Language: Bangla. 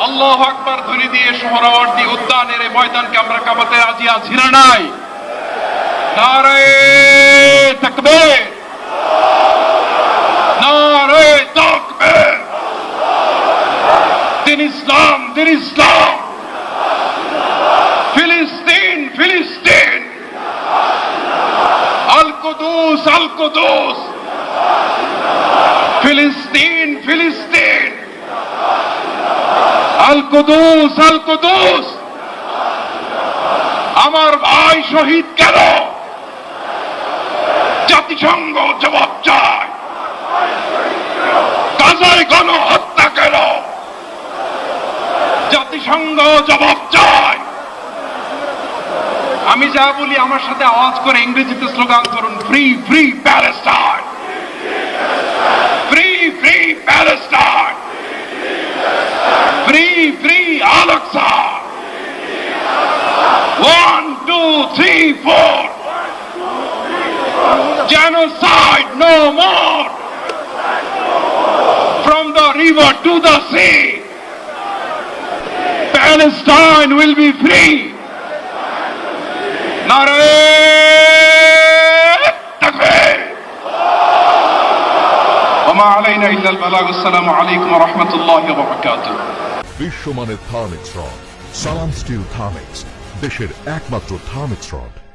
আল্লাহ আকবার ধ্বনি দিয়ে সোহরাওয়ার্দী উদ্যানের এই ময়দানকে আমরা কামাতে রাজি আছি না নাই? নারে তাকবীর। নারে তাকবীর। দিন ইসলাম দিন ইসলাম। ফিলিস্তিন ফিলিস্তিন। ফিলিস্তিন ফিলিস্তিন। আল কুদুস আল কুদুস। আমার ভাই শহীদ কেন? জাতিসংঘ জবাব চায়। গাজায় গণহত্যা কেন? জাতিসংঘ জবাব চায়। আমি যা বলি আমার সাথে আওয়াজ করে ইংরেজিতে স্লোগান করুন free free Palestine free free Palestine genocide no more from the river to the sea Palestine will be free নারে তাকবীর وما علينا إلا البلاغ السلام عليكم ورحمة الله وبركاته বিশ্বমানের Thermex rod Salam steel Thermex দেশের একমাত্র থার্মিক্স রড